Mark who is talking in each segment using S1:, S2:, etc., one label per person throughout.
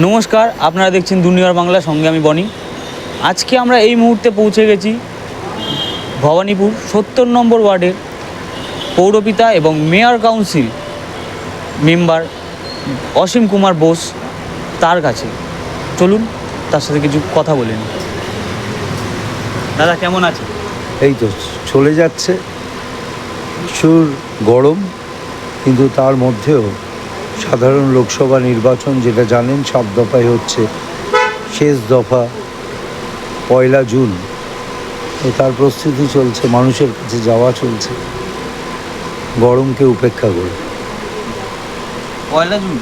S1: নমস্কার, আপনারা দেখছেন দুনিয়ার বাংলা, সঙ্গে আমি বনি। আজকে আমরা এই মুহূর্তে পৌঁছে গেছি ভবানীপুর, সত্তর নম্বর ওয়ার্ডের পৌরপিতা এবং mayor council member Asim Kumar Bose তার কাছে। চলুন, তার সাথে কিছু কথা বলে নিই। দাদা, কেমন আছে
S2: এই তো চলে যাচ্ছে। প্রচুর গরম, কিন্তু তার মধ্যেও সাধারণ লোকসভা নির্বাচন যেটা জানেন সাত দফায় হচ্ছে। শেষ দফা পয়লা জুন। তো তার প্রস্তুতি চলছে মানুষের কাছে যাওয়া চলছে। গরমকে উপেক্ষা করে।
S1: পয়লা জুন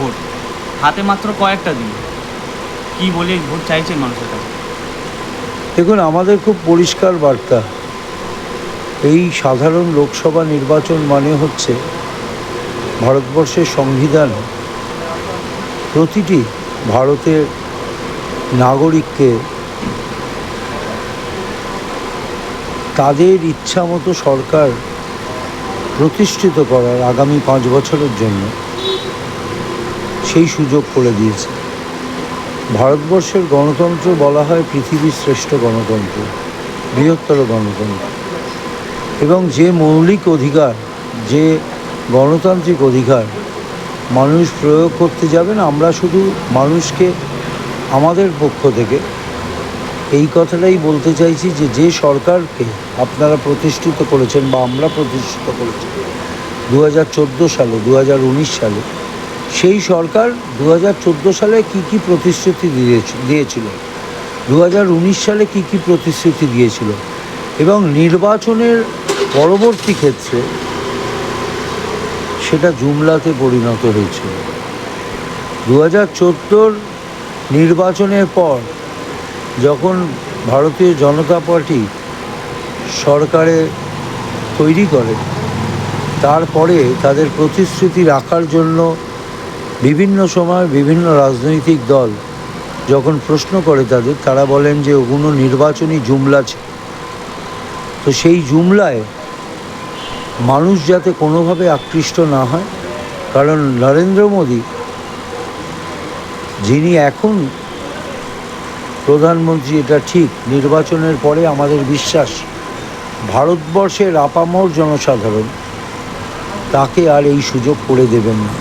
S1: ভোট। হাতে মাত্র কয়েকটা দিন। কি বলে ভোট চাইছেন মানুষের কাছে?
S2: দেখুন আমাদের খুব পরিষ্কার বার্তা। এই সাধারণ লোকসভা নির্বাচন মানে হচ্ছে ভারতবর্ষের সংবিধান প্রতিটি ভারতের নাগরিককে তাদের ইচ্ছা মতো সরকার প্রতিষ্ঠিত করার আগামী পাঁচ বছরের জন্য সেই সুযোগ করে দিয়েছে। ভারতবর্ষের গণতন্ত্র বলা হয় পৃথিবীর শ্রেষ্ঠ গণতন্ত্র, বৃহত্তর গণতন্ত্র। এবং যে মৌলিক অধিকার, যে গণতান্ত্রিক অধিকার। মানুষ প্রয়োগ করতে যাবেন আমরা শুধু মানুষকে, আমাদের পক্ষ থেকে এই কথাটাই বলতে চাইছি যে যে সরকারকে আপনারা প্রতিষ্ঠিত করেছেন বা আমরা প্রতিষ্ঠিত করেছি দু হাজার চোদ্দ সালে দু হাজার উনিশ সালে, সেই সরকার দু হাজার চোদ্দ সালে কী কী প্রতিশ্রুতি দিয়েছি, দিয়েছিল? দু হাজার উনিশ সালে কী কী প্রতিশ্রুতি দিয়েছিল? এবং নির্বাচনের পরবর্তী ক্ষেত্রে সেটা জুমলাতে পরিণত হয়েছিল। দু হাজার চোদ্দোর নির্বাচনের পর যখন ভারতীয় জনতা পার্টি সরকারে তৈরি করে, তারপরে তাদের প্রতিশ্রুতি রাখার জন্য বিভিন্ন সময় বিভিন্ন রাজনৈতিক দল যখন প্রশ্ন করে তাদের, তারা বলেন যে ওগুলো নির্বাচনী জুমলা ছিল। তো সেই জুমলায় মানুষ যাতে কোনোভাবে আকৃষ্ট না হয় কারণ নরেন্দ্র মোদী যিনি এখন প্রধানমন্ত্রী এটা ঠিক নির্বাচনের পরে আমাদের বিশ্বাস ভারতবর্ষের আপামর জনসাধারণ তাকে আর এই সুযোগ করে দেবেন না।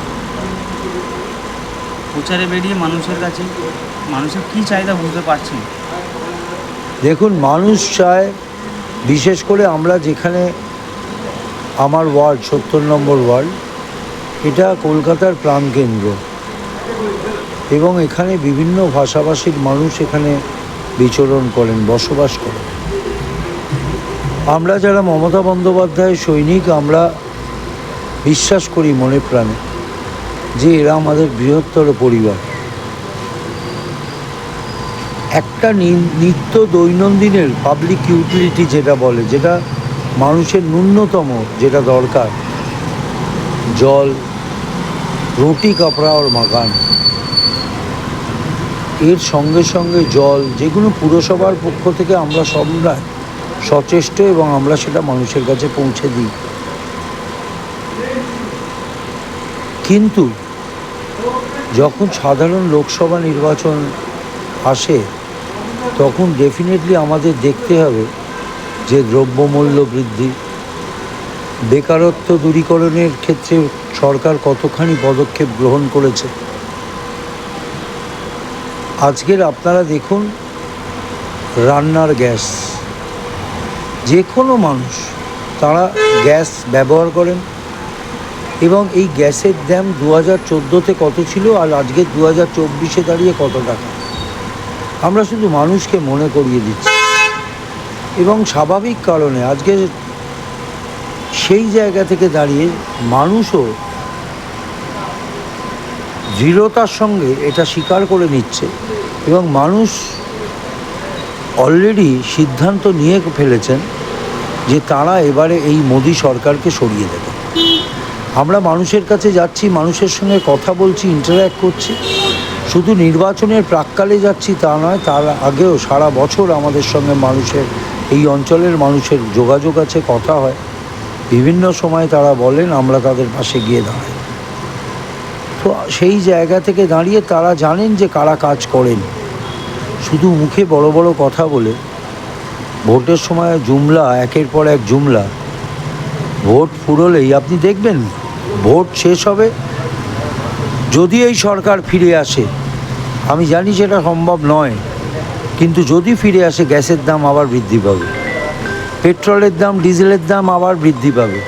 S1: প্রচারে বেরিয়ে মানুষের কাছে মানুষের কী চাহিদা বুঝতে পারছেন
S2: দেখুন মানুষ চায় বিশেষ করে আমরা যেখানে আমার ওয়ার্ড, সত্তর নম্বর ওয়ার্ড। এটা কলকাতার প্রাণকেন্দ্র এবং এখানে বিভিন্ন ভাষাভাষীর মানুষ এখানে বিচরণ করেন, বসবাস করেন। আমরা যারা মমতা বন্দ্যোপাধ্যায়ের সৈনিক, আমরা বিশ্বাস করি মনে প্রাণে যে এরা আমাদের বৃহত্তর পরিবার। একটা নিত্য দৈনন্দিনের পাবলিক ইউটিলিটি যেটা বলে, যেটা মানুষের ন্যূনতম যেটা দরকার, জল, রুটি, কাপড়া ওর মাকান এর সঙ্গে সঙ্গে জল, যেগুলো পুরসভার পক্ষ থেকে আমরা সবরা সচেষ্ট এবং আমরা সেটা মানুষের কাছে পৌঁছে দিই। কিন্তু যখন সাধারণ লোকসভা নির্বাচন আসে, তখন ডেফিনেটলি আমাদের দেখতে হবে যে দ্রব্যমূল্য বৃদ্ধি, বেকারত্ব দূরীকরণের ক্ষেত্রে সরকার কতখানি পদক্ষেপ গ্রহণ করেছে? আজকের আপনারা দেখুন, রান্নার গ্যাস। যে কোনো মানুষ, তারা গ্যাস ব্যবহার করেন এবং এই গ্যাসের দাম দু হাজার চোদ্দোতে কত ছিল আর আজকে দু হাজার চব্বিশে দাঁড়িয়ে কত টাকা? আমরা শুধু মানুষকে মনে করিয়ে দিচ্ছি। এবং স্বাভাবিক কারণে আজকে সেই জায়গা থেকে দাঁড়িয়ে মানুষও দৃঢ়তার সঙ্গে এটা স্বীকার করে নিচ্ছে এবং মানুষ অলরেডি সিদ্ধান্ত নিয়ে ফেলেছেন যে তারা এবারে এই মোদী সরকারকে সরিয়ে দেবে। আমরা মানুষের কাছে যাচ্ছি, মানুষের সঙ্গে কথা বলছি ইন্টারাক্ট করছি। শুধু নির্বাচনের প্রাককালে যাচ্ছি তা নয়, তার আগেও সারা বছর আমাদের সঙ্গে মানুষের এই অঞ্চলের মানুষের যোগাযোগ আছে, কথা হয়। বিভিন্ন সময় তারা বলেন, আমরা তাদের পাশে গিয়ে দাঁড়াই। তো সেই জায়গা থেকে দাঁড়িয়ে তারা জানেন যে কারা কাজ করেন। শুধু মুখে বড় বড় কথা বলে, ভোটের সময় জুমলা, একের পর এক জুমলা। ভোট ফুরলেই, আপনি দেখবেন, ভোট শেষ হবে, যদি এই সরকার ফিরে আসে। আমি জানি সেটা সম্ভব নয়। কিন্তু যদি ফিরে আসে, গ্যাসের দাম আবার বৃদ্ধি পাবে। পেট্রোলের দাম, ডিজেলের দাম আবার বৃদ্ধি পাবে।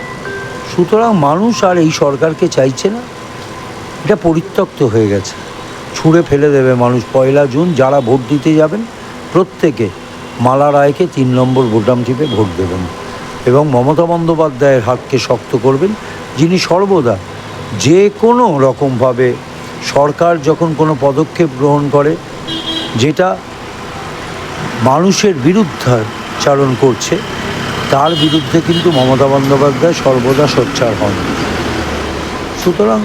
S2: সুতরাং মানুষ আর এই সরকারকে চাইছে না। এটা পরিত্যক্ত হয়ে গেছে। ছুঁড়ে ফেলে দেবে মানুষ। পয়লা জুন যারা ভোট দিতে যাবেন, প্রত্যেকে মালা রায়কে তিন নম্বর বোতাম টিপে ভোট দেবেন এবং মমতা বন্দ্যোপাধ্যায়ের হাতকে শক্ত করবেন, যিনি সর্বদা যে কোনো রকমভাবে সরকার যখন কোনো পদক্ষেপ গ্রহণ করে, যেটা মানুষের বিরুদ্ধাচারণ করছে, তার বিরুদ্ধে কিন্তু মমতা বন্দ্যোপাধ্যায় সর্বদা সোচ্চার হন। সুতরাং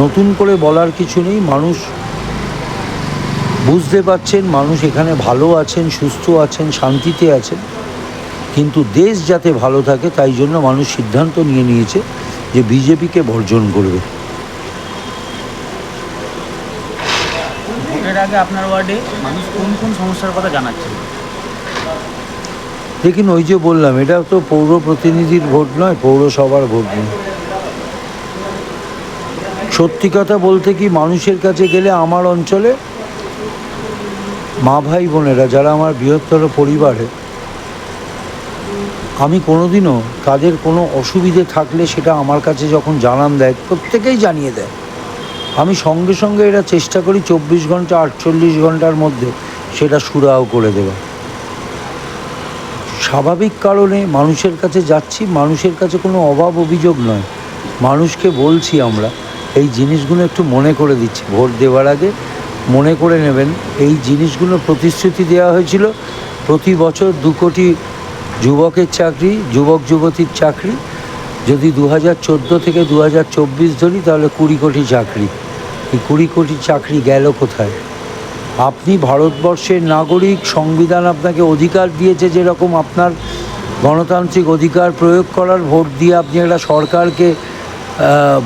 S2: নতুন করে বলার কিছু নেই, মানুষ বুঝতে পারছেন, মানুষ এখানে ভালো আছেন, সুস্থ আছেন, শান্তিতে আছেন, কিন্তু দেশ যাতে ভালো থাকে, তাই জন্য মানুষ সিদ্ধান্ত নিয়ে নিয়েছে যে বিজেপিকে বর্জন করবে
S1: ভোটের আগে আপনার ওয়ার্ডে মানুষ কোন কোন সমস্যার কথা জানাচ্ছে
S2: দেখুন, ওই যে বললাম, এটা তো পৌর প্রতিনিধির ভোট নয়, পৌরসভার ভোট নয়। সত্যি কথা বলতে কি, মানুষের কাছে গেলে আমার অঞ্চলে মা ভাই বোনেরা, যারা আমার বৃহত্তর পরিবারে, আমি কোনোদিনও তাদের কোনো অসুবিধে থাকলে সেটা আমার কাছে যখন জানান দেয়, প্রত্যেকেই জানিয়ে দেয়। আমি সঙ্গে সঙ্গে এটা চেষ্টা করি চব্বিশ ঘণ্টা, আটচল্লিশ ঘণ্টার মধ্যে সেটা সুরাও করে দেওয়া। স্বাভাবিক কারণে মানুষের কাছে যাচ্ছি, মানুষের কাছে কোনো অভাব অভিযোগ নয়। মানুষকে বলছি আমরা, এই জিনিসগুলো একটু মনে করে দিচ্ছি। ভোট দেওয়ার আগে মনে করে নেবেন, এই জিনিসগুলো প্রতিশ্রুতি দেওয়া হয়েছিল, প্রতি বছর দু কোটি যুবকের চাকরি যুবক যুবতীর চাকরি যদি দু হাজার চোদ্দ থেকে দু হাজার চব্বিশ ধরি, তাহলে কুড়ি কোটি চাকরি। এই কুড়ি কোটি চাকরি গেল কোথায়? আপনি ভারতবর্ষের নাগরিক, সংবিধান আপনাকে অধিকার দিয়েছে যেরকম আপনার গণতান্ত্রিক অধিকার প্রয়োগ করার ভোট দিয়ে আপনি একটা সরকারকে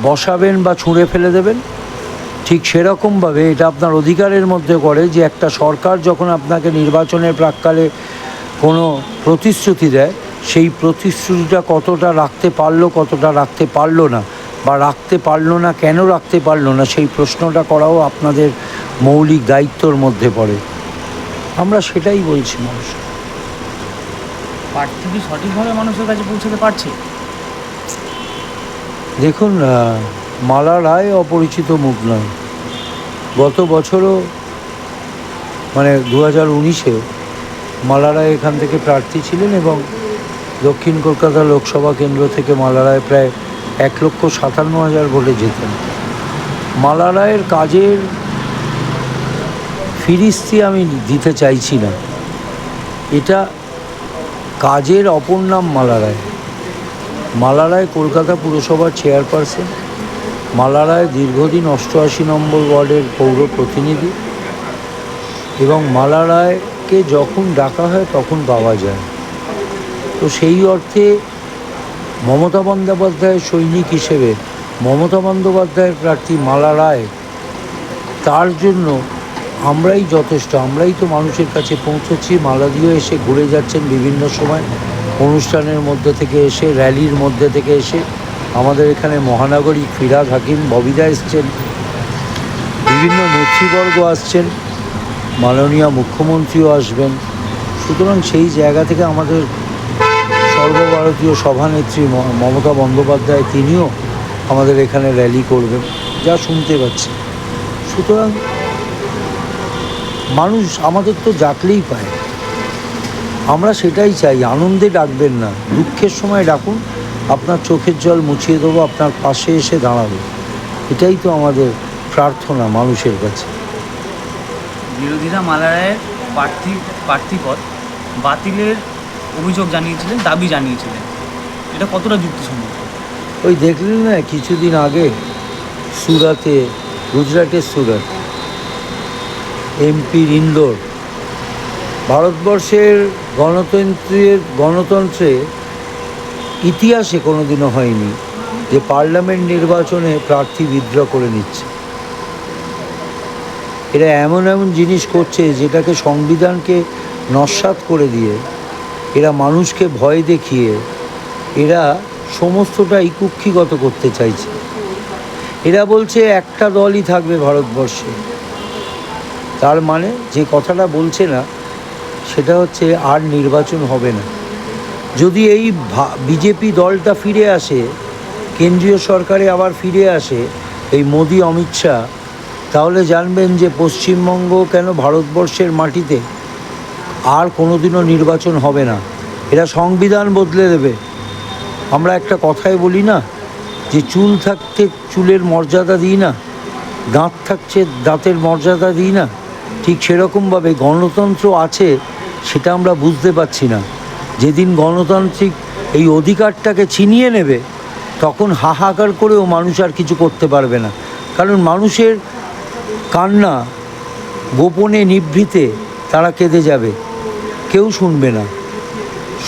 S2: বসাবেন বা ছুঁড়ে ফেলে দেবেন? ঠিক সেরকমভাবে এটা আপনার অধিকারের মধ্যে করে যে একটা সরকার যখন আপনাকে নির্বাচনের প্রাককালে কোনো প্রতিশ্রুতি দেয় সেই প্রতিশ্রুতিটা কতটা রাখতে পারল কতটা রাখতে পারল না বা রাখতে পারল না কেন রাখতে পারল না সেই প্রশ্নটা করাও আপনাদের মৌলিক দায়িত্বর মধ্যে পড়ে। আমরা সেটাই বলছি মানুষ।
S1: প্রার্থী কি সঠিকভাবে মানুষের কাছে পৌঁছাতে পারছে?
S2: দেখুন মালা রায় অপরিচিত মুখ নয়। গত বছরও মানে দু হাজার উনিশে মালা রায় এখান থেকে প্রার্থী ছিলেন এবং দক্ষিণ কলকাতা লোকসভা কেন্দ্র থেকে মালারায় প্রায় এক লক্ষ সাতান্ন হাজার ভোটে জেতেন। মালা রায়ের কাজের ফিরিস্তি আমি দিতে চাইছি না। এটা কাজের অপর নাম মালারায়। মালারায় কলকাতা পুরসভার চেয়ারপারসন, মালারায় দীর্ঘদিন অষ্টআশি নম্বর ওয়ার্ডের পৌর প্রতিনিধি এবং মালারায়কে যখন ডাকা হয় তখন পাওয়া যায়। তো সেই অর্থে মমতা বন্দ্যোপাধ্যায়ের সৈনিক হিসেবে মমতা বন্দ্যোপাধ্যায়ের প্রার্থী মালা রায়, তার জন্য আমরাই যথেষ্ট, আমরাই তো মানুষের কাছে পৌঁছেছি। মালা দিয়ে এসে ঘুরে যাচ্ছেন বিভিন্ন সময়, অনুষ্ঠানের মধ্যে থেকে এসে, র্যালির মধ্যে থেকে এসে। আমাদের এখানে মহানগরী ফিরাদ হাকিম ববিদা এসছেন, বিভিন্ন নেতৃবর্গ আসছেন, মাননীয় মুখ্যমন্ত্রীও আসবেন। সুতরাং সেই জায়গা থেকে আমাদের সর্বভারতীয় সভানেত্রী মমতা বন্দ্যোপাধ্যায় তিনিও আমাদের এখানে র্যালি করবেন, যা শুনতে পাচ্ছি। সুতরাং মানুষ আমাদের তো ডাকলেই পায়। আমরা সেটাই চাই, আনন্দে ডাকবেন না, দুঃখের সময় ডাকুন, আপনার চোখের জল মুছিয়ে দেবো, আপনার পাশে এসে দাঁড়াবো। এটাই তো আমাদের প্রার্থনা মানুষের কাছে।
S1: বিরোধীরা মালারায়ের প্রার্থী, প্রার্থীপদ বাতিলের অভিযোগ জানিয়েছিলেন, দাবি জানিয়েছিলেন। এটা কতটা যুক্তিসম্মত
S2: ওই দেখলেন না, কিছুদিন আগে সুরাতে, গুজরাটের সুরাত, এমপির ইন্দোর, ভারতবর্ষের গণতন্ত্রের, গণতন্ত্রে ইতিহাসে কোনোদিনও হয়নি যে পার্লামেন্ট নির্বাচনে প্রার্থী বিদ্রোহ করে নিচ্ছে। এরা এমন এমন জিনিস করছে যেটাকে সংবিধানকে নস্বাত করে দিয়ে এরা মানুষকে ভয় দেখিয়ে এরা সমস্তটাই কুক্ষিগত করতে চাইছে। এরা বলছে, একটা দলই থাকবে ভারতবর্ষে। তার মানে যে কথাটা বলছে না, সেটা হচ্ছে আর নির্বাচন হবে না। যদি এই বিজেপি দলটা ফিরে আসে, কেন্দ্রীয় সরকারে আবার ফিরে আসে, এই মোদি, অমিত শাহ, তাহলে জানবেন যে পশ্চিমবঙ্গ কেন ভারতবর্ষের মাটিতে আর কোনোদিনও নির্বাচন হবে না। এরা সংবিধান বদলে দেবে। আমরা একটা কথাই বলি না, যে চুল থাকতে চুলের মর্যাদা দিই না, দাঁত থাকছে দাঁতের মর্যাদা দিই না। ঠিক সেরকমভাবে গণতন্ত্র আছে সেটা আমরা বুঝতে পারছি না। যেদিন গণতান্ত্রিক এই অধিকারটাকে ছিনিয়ে নেবে, তখন হাহাকার করেও মানুষ আর কিছু করতে পারবে না। কারণ মানুষের কান্না গোপনে নিভৃতে তারা কেঁদে যাবে। কেউ শুনবে না।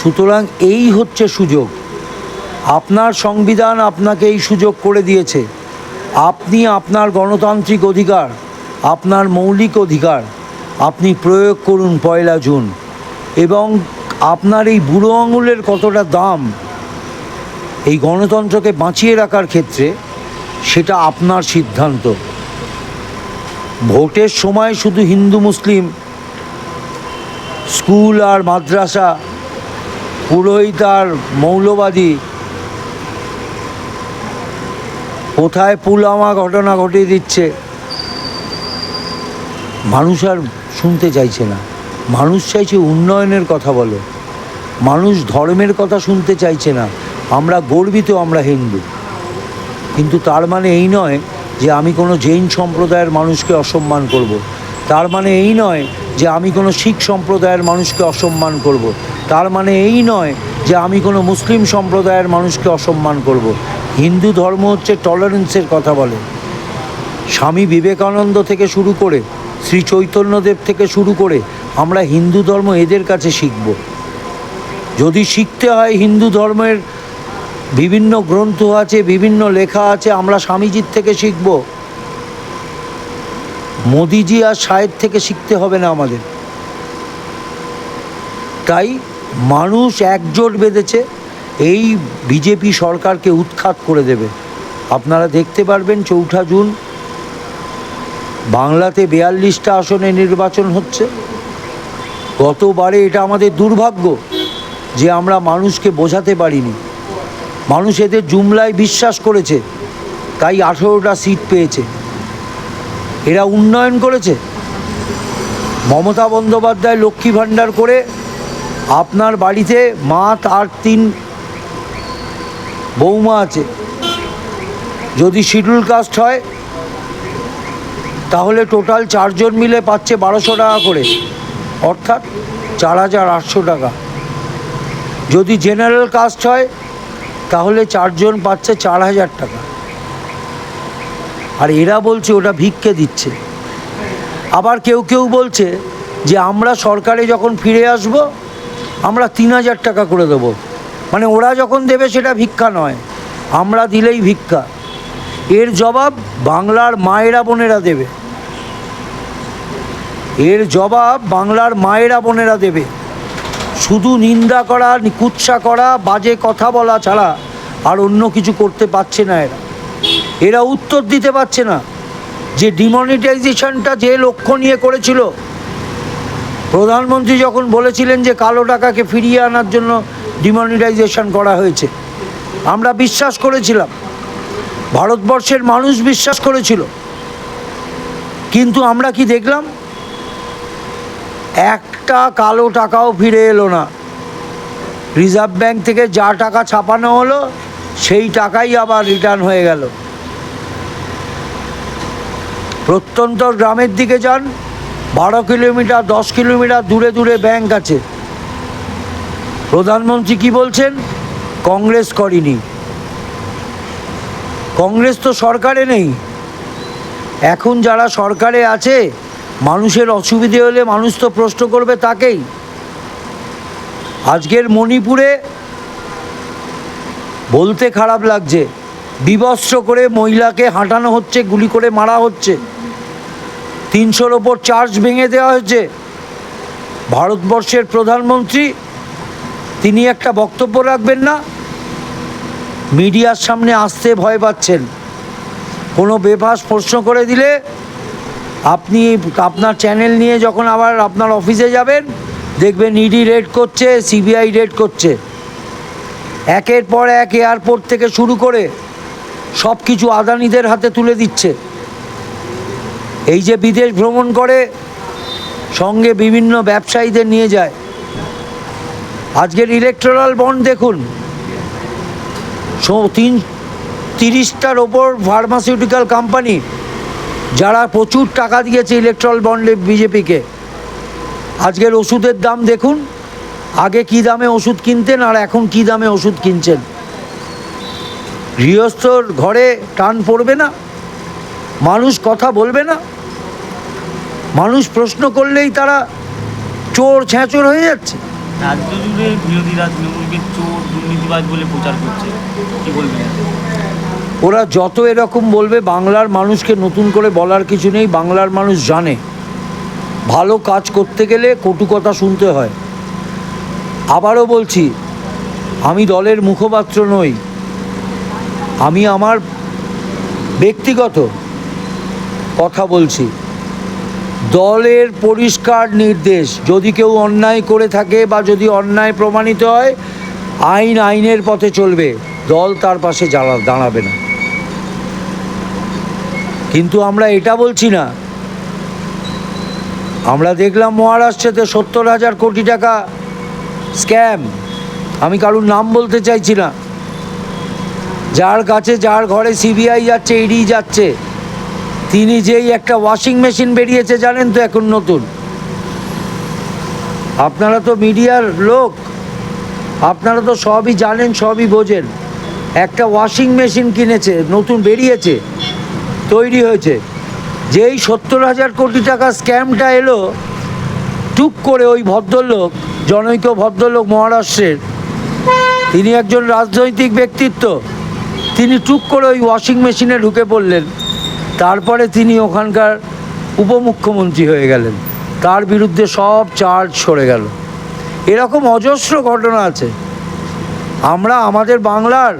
S2: সুতরাং এই হচ্ছে সুযোগ। আপনার সংবিধান আপনাকে এই সুযোগ করে দিয়েছে। আপনি আপনার গণতান্ত্রিক অধিকার, আপনার মৌলিক অধিকার আপনি প্রয়োগ করুন পয়লা জুন। এবং আপনার এই বুড়ো আঙুলের কতটা দাম এই গণতন্ত্রকে বাঁচিয়ে রাখার ক্ষেত্রে সেটা আপনার সিদ্ধান্ত। ভোটের সময় শুধু হিন্দু, মুসলিম স্কুল আর মাদ্রাসা, পুরোহিত আর মৌলবাদী, কোথায় পুলওয়ামা ঘটনা ঘটিয়ে দিচ্ছে, মানুষ আর শুনতে চাইছে না। মানুষ চাইছে উন্নয়নের কথা বলো। মানুষ ধর্মের কথা শুনতে চাইছে না। আমরা গর্বিত, আমরা হিন্দু। কিন্তু তার মানে এই নয় যে আমি কোনো জৈন সম্প্রদায়ের মানুষকে অসম্মান করব। তার মানে এই নয় যে আমি কোনো শিখ সম্প্রদায়ের মানুষকে অসম্মান করব। তার মানে এই নয় যে আমি কোনো মুসলিম সম্প্রদায়ের মানুষকে অসম্মান করব। হিন্দু ধর্ম হচ্ছে টলারেন্সের কথা বলে স্বামী বিবেকানন্দ থেকে শুরু করে, শ্রী চৈতন্যদেব থেকে শুরু করে আমরা হিন্দু ধর্ম এদের কাছে শিখব যদি শিখতে হয় হিন্দু ধর্মের বিভিন্ন গ্রন্থ আছে, বিভিন্ন লেখা আছে, আমরা স্বামীজির থেকে শিখব মোদিজি আর সাহেব থেকে শিখতে হবে না আমাদের। তাই মানুষ একজোট বেঁধেছে, এই বিজেপি সরকারকে উৎখাত করে দেবে। আপনারা দেখতে পারবেন চৌঠা জুন, বাংলাতে বিয়াল্লিশটা আসনে নির্বাচন হচ্ছে। গতবারে এটা আমাদের দুর্ভাগ্য যে আমরা মানুষকে বোঝাতে পারিনি। মানুষ এদের জুমলায় বিশ্বাস করেছে, তাই আঠেরোটা সিট পেয়েছে। এরা উন্নয়ন করেছে। মমতা বন্দ্যোপাধ্যায় লক্ষ্মী ভাণ্ডার করে আপনার বাড়িতে মা তার তিন বৌমা আছে। যদি শিডিউল কাস্ট হয়, তাহলে টোটাল চারজন মিলে পাচ্ছে বারোশো টাকা করে। অর্থাৎ চার হাজার আটশো টাকা। যদি জেনারেল কাস্ট হয়, তাহলে চারজন পাচ্ছে চার হাজার টাকা। আর এরা বলছে ওটা ভিক্ষে দিচ্ছে। আবার কেউ কেউ বলছে যে আমরা সরকারে যখন ফিরে আসব, আমরা তিন হাজার টাকা করে দেবো। মানে ওরা যখন দেবে সেটা ভিক্ষা নয়, আমরা দিলেই ভিক্ষা। এর জবাব বাংলার মায়েরা বোনেরা দেবে। এর জবাব বাংলার মায়েরা বোনেরা দেবে। শুধু নিন্দা করা, কুৎসা করা, বাজে কথা বলা ছাড়া আর অন্য কিছু করতে পারছে না এরা। এরা উত্তর দিতে পারছে না। যে ডিমনিটাইজেশনটা যে লক্ষ্য নিয়ে করেছিল, প্রধানমন্ত্রী যখন বলেছিলেন যে কালো টাকাকে ফিরিয়ে আনার জন্য ডিমনিটাইজেশন করা হয়েছে, আমরা বিশ্বাস করেছিলাম। ভারতবর্ষের মানুষ বিশ্বাস করেছিল। কিন্তু আমরা কি দেখলাম? একটা কালো টাকাও ফিরে এলো না। রিজার্ভ ব্যাংক থেকে যা টাকা ছাপানো হলো, সেই টাকাই আবার রিটার্ন হয়ে গেল। প্রত্যন্ত গ্রামের দিকে যান। বারো কিলোমিটার, দশ কিলোমিটার দূরে দূরে ব্যাংক আছে। প্রধানমন্ত্রী কি বলছেন? কংগ্রেস করেনি। কংগ্রেস তো সরকারে নেই। এখন যারা সরকারে আছে, মানুষের অসুবিধে হলে মানুষ তো প্রশ্ন করবে তাকেই। আজকের মণিপুরে বলতে খারাপ লাগছে। বিবস্ত্র করে মহিলাকে হাঁটানো হচ্ছে, গুলি করে মারা হচ্ছে। তিনশোর ওপর চার্জ ভেঙে দেওয়া হয়েছে। ভারতবর্ষের প্রধানমন্ত্রী, তিনি একটা বক্তব্য রাখবেন না। মিডিয়ার সামনে আসতে ভয় পাচ্ছেন। কোনো বেফাস প্রশ্ন করে দিলে আপনি আপনার চ্যানেল নিয়ে যখন আবার আপনার অফিসে যাবেন, দেখবেন ইডি রেড করছে সিবিআই রেড করছে। একের পর এক এয়ারপোর্ট থেকে শুরু করে সব কিছু আদানিদের হাতে তুলে দিচ্ছে। এই যে বিদেশ ভ্রমণ করে, সঙ্গে বিভিন্ন ব্যবসায়ীদের নিয়ে যায়। আজকের ইলেকট্রাল বন্ড দেখুন তিন, তিরিশটার ওপর ফার্মাসিউটিক্যাল কোম্পানি যারা প্রচুর টাকা দিয়েছে ইলেকট্রাল বন্ডে বিজেপিকে। আজকের ওষুধের দাম দেখুন, আগে কি দামে ওষুধ কিনতেন আর এখন কি দামে ওষুধ কিনছেন। গৃহস্থর ঘরে টান পড়বে না, মানুষ কথা বলবে না। মানুষ প্রশ্ন করলেই তারা চোর ছ্যাঁচোর হয়ে যাচ্ছে।
S1: রাজ্য জুড়ে বিরোধীরা তৃণমূলকে চোর দুর্নীতিবাজ বলে প্রচার করছে। কি বলবেন?
S2: ওরা যত এরকম বলবে বাংলার মানুষকে নতুন করে বলার কিছু নেই বাংলার মানুষ জানে। ভালো কাজ করতে গেলে কটু কথা শুনতে হয়। আবারও বলছি আমি দলের মুখপাত্র নই। আমি আমার ব্যক্তিগত কথা বলছি। দলের পরিষ্কার নির্দেশ। যদি কেউ অন্যায় করে থাকে বা যদি অন্যায় প্রমাণিত হয়, আইন আইনের পথে চলবে। দল তার পাশে দাঁড়াবে না। কিন্তু আমরা এটা বলছি না। আমরা দেখলাম মহারাষ্ট্রেতে সত্তর হাজার কোটি টাকা স্ক্যাম। আমি কারুর নাম বলতে চাইছি না। যার কাছে, যার ঘরে সিবিআই যাচ্ছে ইডি যাচ্ছে তিনি যেই একটা ওয়াশিং মেশিন বেরিয়েছে, জানেন তো এখন নতুন? আপনারা তো মিডিয়ার লোক, আপনারা তো সবই জানেন, সবই বোঝেন। একটা ওয়াশিং মেশিন কিনেছে, নতুন বেরিয়েছে, তৈরি হয়েছে। যেই সত্তর হাজার কোটি টাকা স্ক্যামটা এলো, টুক করে ওই ভদ্রলোক, জনৈক ভদ্রলোক মহারাষ্ট্রের, তিনি একজন রাজনৈতিক ব্যক্তিত্ব। তিনি টুক করে ওই ওয়াশিং মেশিনে ঢুকে পড়লেন। তারপরে তিনি ওখানকার উপমুখ্যমন্ত্রী হয়ে গেলেন। তার বিরুদ্ধে সব চার্জ সরে গেল। এরকম অজস্র ঘটনা আছে। আমরা আমাদের বাংলার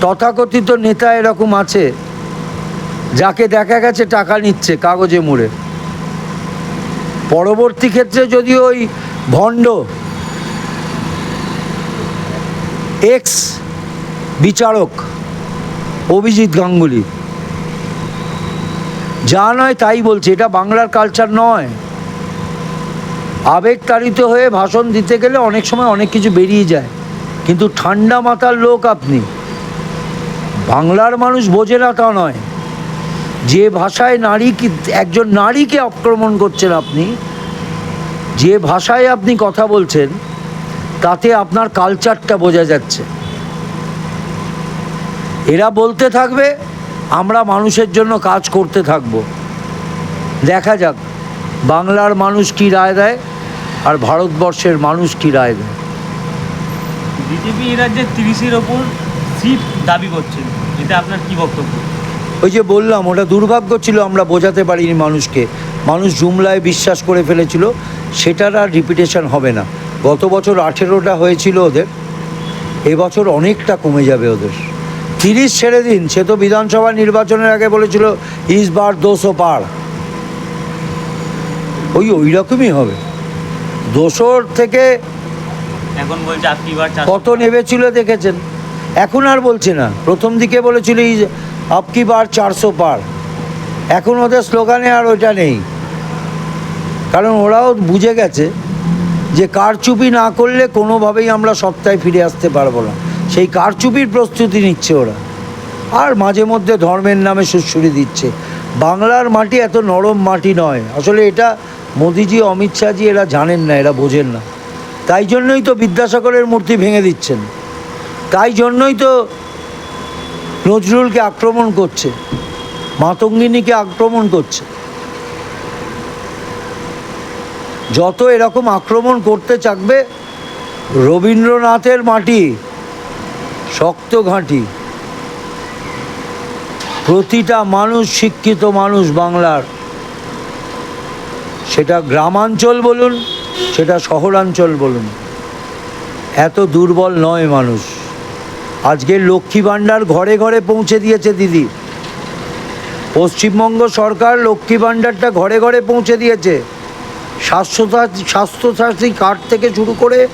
S2: তথাকথিত নেতা এরকম আছে, যাকে দেখা গেছে টাকা নিচ্ছে কাগজে মুড়ে। পরবর্তী ক্ষেত্রে যদি ওই ভণ্ড এক্স বিচারক অভিজিৎ গাঙ্গুলি। যা নয় তাই বলছে, এটা বাংলার কালচার নয়। আবেগ তাড়িত হয়ে ভাষণ দিতে গেলে অনেক সময় অনেক কিছু বেরিয়ে যায়, কিন্তু ঠান্ডা মাথার লোক আপনি। বাংলার মানুষ বোঝে না তা নয়। যে ভাষায় নারী কি, একজন নারীকে আক্রমণ করছেন আপনি, যে ভাষায় আপনি কথা বলছেন, তাতে আপনার কালচারটা বোঝা যাচ্ছে। এরা বলতে থাকবে আমরা মানুষের জন্য কাজ করতে থাকব। দেখা যাক বাংলার মানুষ কি রায় দেয় আর ভারতবর্ষের মানুষ কি রায় দেয়।
S1: বিজেপি এ রাজ্যে তিরিশের ওপর সিট দাবি করছেন এটা আপনার কি বক্তব্য?
S2: ওই যে বললাম ওটা দুর্ভাগ্য ছিল আমরা বোঝাতে পারিনি মানুষকে। মানুষ জুমলায় বিশ্বাস করে ফেলেছিল সেটার আর রিপিটেশন হবে না। গত বছর আঠেরোটা হয়েছিল ওদের এবছর অনেকটা কমে যাবে ওদের। তিরিশ ছেড়ে দিন সে তো বিধানসভা নির্বাচনের আগে বলেছিল ইস বার দোশো পার। ওই ওই রকমই হবে। দোসর থেকে
S1: এখন বলছে
S2: কত নেবেছিল দেখেছেন? এখন আর বলছে না। প্রথম দিকে বলেছিল আপকি বার চারশো পার। এখন ওদের স্লোগানে আর ওইটা নেই। কারণ ওরাও বুঝে গেছে যে কারচুপি না করলে কোনোভাবেই আমরা সপ্তাহে ফিরে আসতে পারব না। সেই কারচুপির প্রস্তুতি নিচ্ছে ওরা। আর মাঝে মধ্যে ধর্মের নামে সুশ্রুরি দিচ্ছে। বাংলার মাটি এত নরম মাটি নয়। আসলে এটা মোদিজি, অমিত শাহজি এরা জানেন না, এরা বোঝেন না। তাই জন্যই তো বিদ্যাসাগরের মূর্তি ভেঙে দিচ্ছেন। তাই জন্যই তো নজরুলকে আক্রমণ করছে। মাতঙ্গিনীকে আক্রমণ করছে। যত এরকম আক্রমণ করতে চাকবে রবীন্দ্রনাথের মাটি শক্ত ঘাঁটি। প্রতিটা মানুষ শিক্ষিত মানুষ বাংলার। সেটা গ্রামাঞ্চল বলুন, সেটা শহরাঞ্চল বলুন। এত দুর্বল নয় মানুষ। আজকে লক্ষ্মী ভাণ্ডার ঘরে ঘরে পৌঁছে দিয়েছে দিদি। পশ্চিমবঙ্গ সরকার লক্ষ্মী ভাণ্ডারটা ঘরে ঘরে পৌঁছে দিয়েছে। স্বাস্থ্যসাথী স্বাস্থ্যসাথী কার্ড থেকে শুরু করে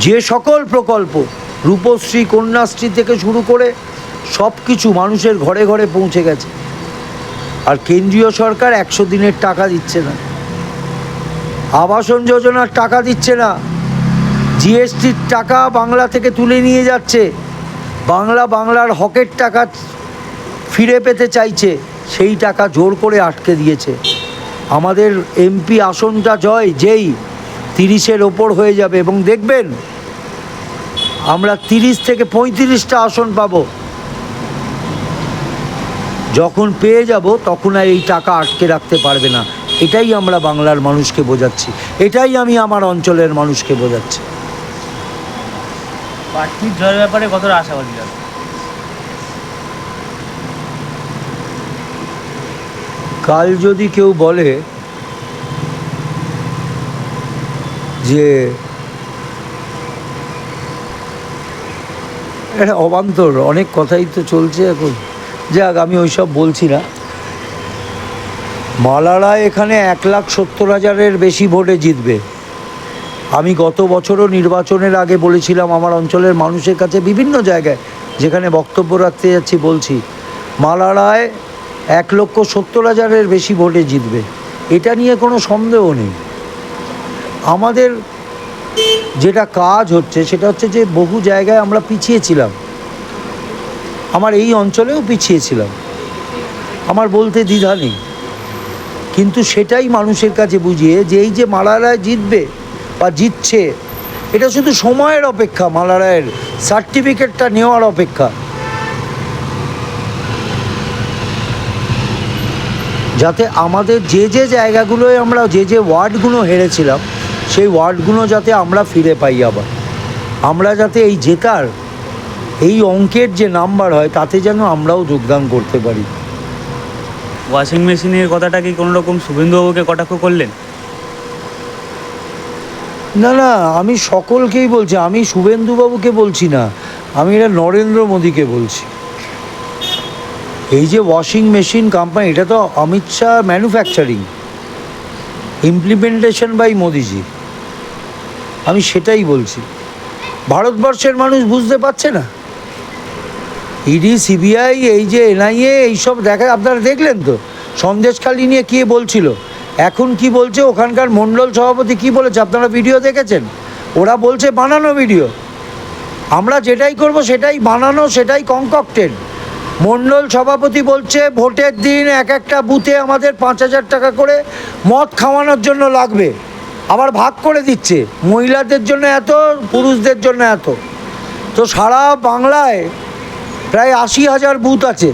S2: যে সকল প্রকল্প রূপশ্রী কন্যাশ্রী থেকে শুরু করে সব কিছু মানুষের ঘরে ঘরে পৌঁছে গেছে। আর কেন্দ্রীয় সরকার একশো দিনের টাকা দিচ্ছে না। আবাসন যোজনার টাকা দিচ্ছে না। জিএসটির টাকা বাংলা থেকে তুলে নিয়ে যাচ্ছে। বাংলা বাংলার হকের টাকা ফিরে পেতে চাইছে, সেই টাকা জোর করে আটকে দিয়েছে। আমাদের এমপি আসনটা জয়, যেই তিরিশের ওপর হয়ে যাবে। এবং দেখবেন আমরা তিরিশ থেকে পঁয়ত্রিশটা আসন পাবো। যখন পেয়ে যাব তখন আর এই টাকা আটকে রাখতে পারবে না। এটাই আমরা বাংলার মানুষকে বোঝাচ্ছি। এটাই আমি আমার অঞ্চলের মানুষকে বোঝাচ্ছি।
S1: জয়ের ব্যাপারে কতটা আশাবাদী
S2: কাল যদি কেউ বলে যে এটা অবান্তর, অনেক কথাই তো চলছে এখন। যাক, আমি ওইসব বলছি না। মালারা এখানে এক লাখ সত্তর হাজারের বেশি ভোটে জিতবে। আমি গত বছরও নির্বাচনের আগে বলেছিলাম, আমার অঞ্চলের মানুষের কাছে বিভিন্ন জায়গায় যেখানে বক্তব্য রাখতে যাচ্ছি বলছি, মালারায় এক লক্ষ সত্তর হাজারের বেশি ভোটে জিতবে। এটা নিয়ে কোনো সন্দেহ নেই। আমাদের যেটা কাজ হচ্ছে, সেটা হচ্ছে যে বহু জায়গায় আমরা পিছিয়ে ছিলাম আমার এই অঞ্চলেও পিছিয়ে ছিলাম আমার বলতে দ্বিধা নেই। কিন্তু সেটাই মানুষের কাছে বুঝিয়ে যে এই যে মালারায় জিতবে বা জিতছে, এটা শুধু সময়ের অপেক্ষা, মালারায়ের সার্টিফিকেটটা নেওয়ার অপেক্ষা। যাতে আমাদের যে যে জায়গাগুলোয় আমরা, যে যে ওয়ার্ডগুলো হেরেছিলাম সেই ওয়ার্ডগুলো যাতে আমরা ফিরে পাই আবার। আমরা যাতে এই জেতার এই অঙ্কের যে নাম্বার হয় তাতে যেন আমরাও যোগদান করতে পারি।
S1: ওয়াশিং মেশিনের কথাটা কি কোনো রকম শুভেন্দুবাবুকে কটাক্ষ করলেন?
S2: না না আমি সকলকেই বলছি আমি শুভেন্দুবাবুকে বলছি না আমি এটা নরেন্দ্র মোদীকে বলছি। এই যে ওয়াশিং মেশিন কোম্পানি এটা তো Amit Shah manufacturing implementation by Modiji আমি সেটাই বলছি। ভারতবর্ষের মানুষ বুঝতে পারছে না। ইডি সিবিআই এই যে এনআইএ এইসব দেখা আপনারা দেখলেন তো? সন্দেশখালি নিয়ে কে বলছিল? এখন কি বলছে? ওখানকার মণ্ডল সভাপতি কি বলেছে? আপনারা ভিডিও দেখেছেন? ওরা বলছে বানানো ভিডিও। আমরা যেটাই করব সেটাই বানানো, সেটাই কনকক্টেড মণ্ডল সভাপতি বলছে, ভোটের দিন এক একটা বুথে আমাদের পাঁচ হাজার টাকা করে মদ খাওয়ানোর জন্য লাগবে। আবার ভাগ করে দিচ্ছে। মহিলাদের জন্য এত, পুরুষদের জন্য এত। তো সারা বাংলায় প্রায় আশি হাজার বুথ আছে।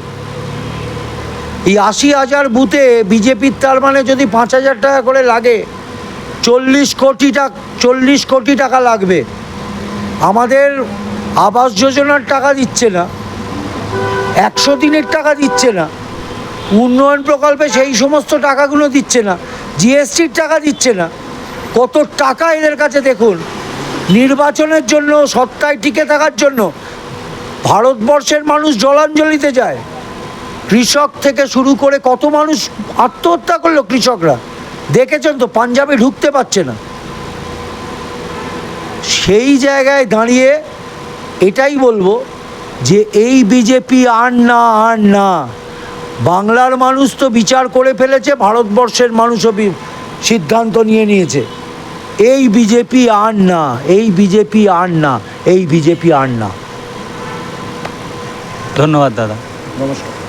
S2: এই আশি হাজার বুথে বিজেপির তার মানে যদি পাঁচ হাজার টাকা করে লাগে, চল্লিশ কোটি টাকা, চল্লিশ কোটি টাকা লাগবে। আমাদের আবাস যোজনার টাকা দিচ্ছে না। একশো দিনের টাকা দিচ্ছে না। উন্নয়ন প্রকল্পে সেই সমস্ত টাকাগুলো দিচ্ছে না। জিএসটির টাকা দিচ্ছে না। কত টাকা এদের কাছে দেখুন। নির্বাচনের জন্য সত্তায় টিকে থাকার জন্য। ভারতবর্ষের মানুষ জলাঞ্জলিতে যায়। কৃষক থেকে শুরু করে কত মানুষ আত্মহত্যা করল কৃষকরা। দেখেছেন তো, পাঞ্জাবে ঢুকতে পারছে না। সেই জায়গায় দাঁড়িয়ে এটাই বলব যে এই বিজেপি আর না আর না। বাংলার মানুষ তো বিচার করে ফেলেছে, ভারতবর্ষের মানুষও সিদ্ধান্ত নিয়ে নিয়েছে। এই বিজেপি আর না এই বিজেপি আর না এই বিজেপি আর না।
S1: ধন্যবাদ দাদা।
S2: নমস্কার।